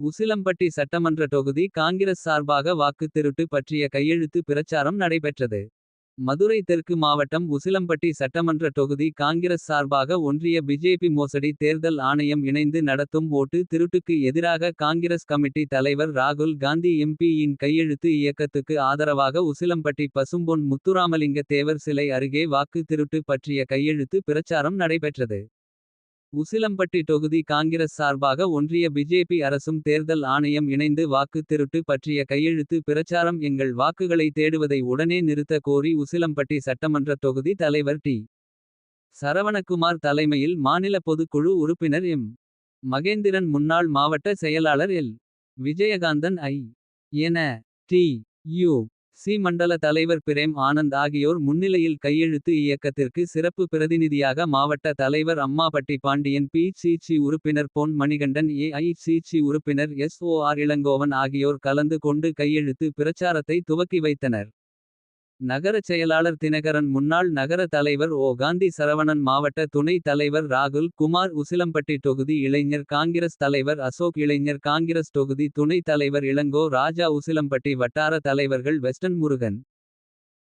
உசிலம்பட்டி சட்டமன்ற தொகுதி காங்கிரஸ் சார்பாக வாக்குத் திருட்டு பற்றிய கையெழுத்து பிரச்சாரம் நடைபெற்றது. மதுரை தெற்கு மாவட்டம் உசிலம்பட்டி சட்டமன்ற தொகுதி காங்கிரஸ் சார்பாக ஒன்றிய பிஜேபி மோசடி தேர்தல் ஆணையம் இணைந்து நடத்தும் ஓட்டு திருட்டுக்கு எதிராக காங்கிரஸ் கமிட்டி தலைவர் ராகுல் காந்தி எம்பியின் கையெழுத்து இயக்கத்துக்கு ஆதரவாக உசிலம்பட்டி பசும்பொன் முத்துராமலிங்க தேவர் சிலை அருகே வாக்கு திருட்டு பற்றிய கையெழுத்து பிரச்சாரம் நடைபெற்றது. உசிலம்பட்டி தொகுதி காங்கிரஸ் சார்பாக ஒன்றிய பிஜேபி அரசும் தேர்தல் ஆணையம் இணைந்து வாக்கு திருட்டு பற்றிய கையெழுத்து பிரச்சாரம் எங்கள் வாக்குகளை தேடுவதை உடனே நிறுத்த கோரி உசிலம்பட்டி சட்டமன்ற தொகுதி தலைவர் டி. சரவணகுமார் தலைமையில் மாநில பொதுக்குழு உறுப்பினர் எம். மகேந்திரன் முன்னாள் மாவட்ட செயலாளர் எல். விஜயகாந்தன் ஐ. என. டி. யு. சி மண்டல தலைவர் பிரேம் ஆனந்த் ஆகியோர் முன்னிலையில் கையெழுத்து இயக்கத்திற்கு சிறப்பு பிரதிநிதியாக மாவட்ட தலைவர் அம்மாபட்டி பாண்டியன் பி. சிசி உறுப்பினர் பொன் மணிகண்டன் ஏஐசிசி உறுப்பினர் எஸ். ஓ. ஆர். இளங்கோவன் ஆகியோர் கலந்து கொண்டு கையெழுத்து பிரச்சாரத்தை துவக்கி வைத்தனர். நகரச் செயலாளர் தினகரன் முன்னாள் நகர தலைவர் ஓ. காந்தி சரவணன் மாவட்ட துணை தலைவர் ராகுல் குமார் உசிலம்பட்டி தொகுதி இளைஞர் காங்கிரஸ் தலைவர் அசோக் இளைஞர் காங்கிரஸ் தொகுதி துணை தலைவர் இளங்கோ ராஜா உசிலம்பட்டி வட்டார தலைவர்கள் வெஸ்டன் முருகன்.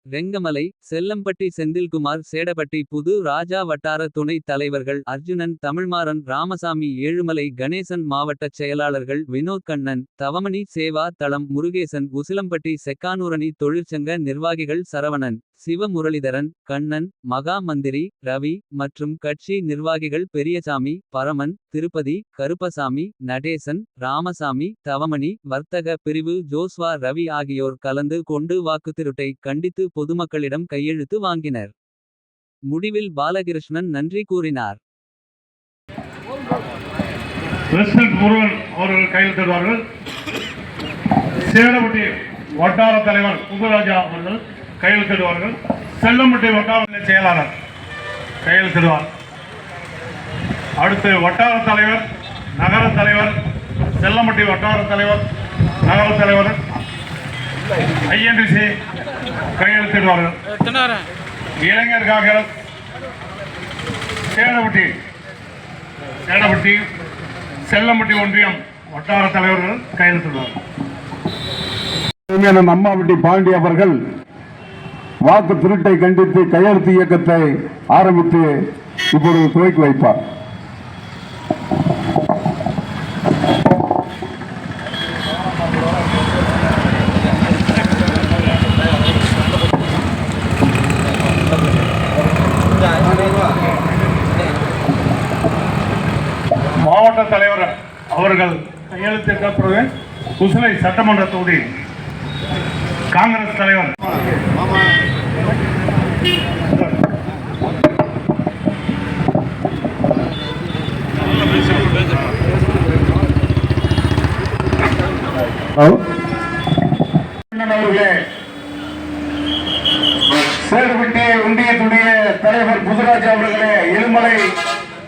ரெங்கமலை செல்லம்பட்டி செந்தில்குமார் சேடபட்டி புது ராஜா வட்டார துணைத் தலைவர்கள் அர்ஜுனன் தமிழ்மாறன் ராமசாமி ஏழுமலை கணேசன் மாவட்டச் செயலாளர்கள் வினோத் கண்ணன் தவமணி சேவா தளம் முருகேசன் உசிலம்பட்டி செக்கானூரணி தொழிற்சங்க நிர்வாகிகள் சரவணன். சிவ முரளிதரன் கண்ணன் மகா மந்திரி ரவி மற்றும் கட்சி நிர்வாகிகள் பெரியசாமி பரமன் திருப்பதி கருப்பசாமி நடேசன் ராமசாமி தவமணி வர்த்தக பிரிவு ஜோஸ்வா ரவி ஆகியோர் கலந்து கொண்டு வாக்குத்திருட்டை கண்டித்து பொதுமக்களிடம் கையெழுத்து வாங்கினர். முடிவில் பாலகிருஷ்ணன் நன்றி கூறினார். சேலப்பட்டி வட்டார தலைவர் புதுராஜா அவர்கள் கையெழுத்திடுவார்கள் செல்லம்பட்டி வட்டார செயலாளர் கையெழுத்திடுவார் அடுத்து வட்டார தலைவர் நகர தலைவர் செல்லம்பட்டி வட்டார தலைவர் நகர தலைவர் ஐஎன்டிசி கையெழுத்திடுவார்கள் இளைஞர் காங்கிரஸ் சேடப்பட்டி சேலப்பட்டி செல்லம்பட்டி ஒன்றியம் வட்டார தலைவர்கள் கையெழுத்திடுவார்கள் அண்ணன் அம்மாவட்டி பாண்டி அவர்கள் வாக்கு திருட்டை கண்டித்து கையெழுத்து இயக்கத்தை ஆரம்பித்து இப்பொழுது துவக்கி வைப்பார். மாவட்ட தலைவர் அவர்கள் கையெழுத்திட்ட பிறகு குசலை சட்டமன்ற தொகுதி காங்கிரஸ் தலைவர். Oh. சேடுபட்டி ஒன்றியத்துடைய தலைவர் புதுராஜ் அவர்களே எழுமலை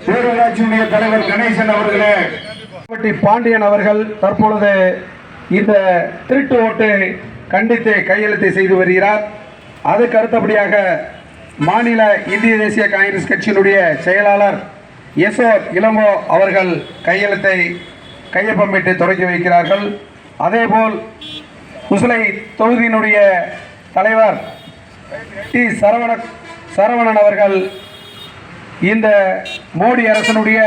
பேரூராட்சியுடைய தலைவர் கணேசன் அவர்களே. பட்டி பாண்டியன் அவர்கள் தற்பொழுது இந்த திருட்டு ஓட்டை கண்டித்து கையெழுத்தை செய்து வருகிறார். அதுக்கு அடுத்தபடியாக மாநில இந்திய தேசிய காங்கிரஸ் கட்சியினுடைய செயலாளர் எஸ்ஓ இளங்கோ அவர்கள் கையெழுத்தை கையொப்பமிட்டு தொடங்கி வைக்கிறார்கள். அதேபோல் குசலை தொகுதியினுடைய தலைவர் டி. சரவண சரவணன் அவர்கள் இந்த மோடி அரசனுடைய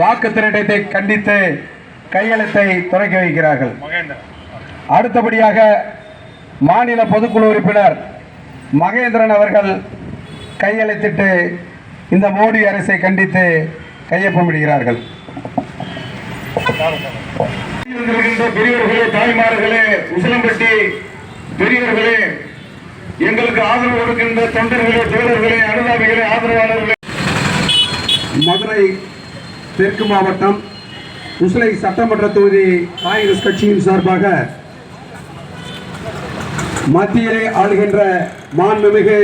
வாக்கு திருட்டத்தை கண்டித்து கையெழுத்தை தொடங்கி வைக்கிறார்கள். அடுத்தபடியாக மாநில பொதுக்குழு உறுப்பினர் மகேந்திரன் அவர்கள் கையெழுத்திட்டு இந்த மோடி அரசை கண்டித்து கையொப்பமிடுகிறார்கள். பெரியவர்களே தாய்மார்களே உசிலம்பட்டி பெரியவர்களே எங்களுக்கு ஆதரவு கொடுக்கின்ற தொண்டர்களே தோழர்களே அனுதாபிகளே ஆதரவாளர்களே. மதுரை தெற்கு மாவட்டம் உசிலை சட்டமன்ற தொகுதி காங்கிரஸ் கட்சியின் சார்பாக மத்தியிலே ஆளுகின்ற மாண்புமிகு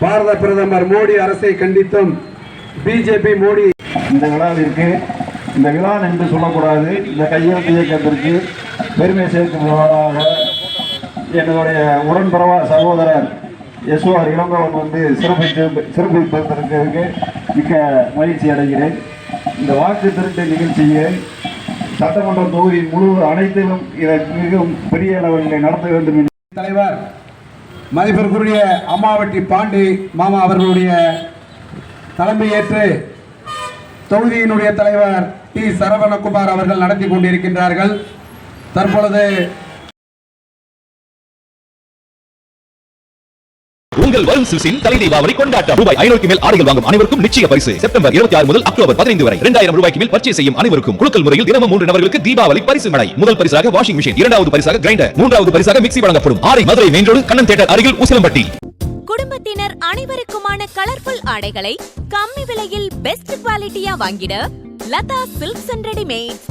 பாரத பிரதமர் மோடி அரசை கண்டித்தும் பிஜேபி மோடி இந்த விழாவிற்கு இந்த விழா என்று சொல்லக்கூடாது. இந்த கையெழுத்து இயக்கத்திற்கு பெருமை சேர்க்கும் விழாவாக என்னுடைய உடன்பிறவா சகோதரர் யசுவார் இளங்கோவன் வந்து சிறப்பித்து சிறப்பிப்பதற்கு மிக்க மகிழ்ச்சி அடைகிறேன். இந்த வாக்கு திருட்டு நிகழ்ச்சியை சட்டமன்ற தொகுதி முழு அனைத்திலும் இதை மிகவும் பெரிய அளவில் நடத்த வேண்டும் என்று தலைவர் மதிப்பிற்குரிய அம்மாவட்டி பாண்டி மாமா அவர்களுடைய தலைமையேற்று தொகுதியினுடைய தலைவர் டி. சரவணகுமார் அவர்கள் நடத்தி கொண்டிருக்கின்றார்கள். தற்பொழுது உங்கள் வரும் சில்சில் தலை தீபாவளி கொண்டாட்டம். ரூபாய் ஐநூறுக்கு மேல் ஆடைகள் வாங்கும் அனைவருக்கும் நிச்சய பரிசு. செப்டம்பர் இருபத்தி ஆறு முதல் அக்டோபர் பதினைந்து வரை இரண்டாயிரம் ரூபாய்க்கு மேல் பர்ச்சேஸ் செய்யும் அனைவருக்கும் குழுக்கள் முறையில் தினமும் மூன்று நபர்களுக்கு தீபாவளி பரிசு மழை முதல் பரிசாக வாஷிங் மிஷின் இரண்டாவது பரிசாக கிரைண்டர் மூன்றாவது பரிசாக மிக்சி வழங்கப்படும். ஆரை Madurai main road Kannan theatre அருகில் உசிலம்பட்டி. குடும்பத்தினர் அனைவருக்குமான கலர்ஃபுல் ஆடைகளை கம்மி விலையில் பெஸ்ட் குவாலிட்டியா வாங்கிட లతా సిల్క్స్ అండ్ రెడీమేడ్స్.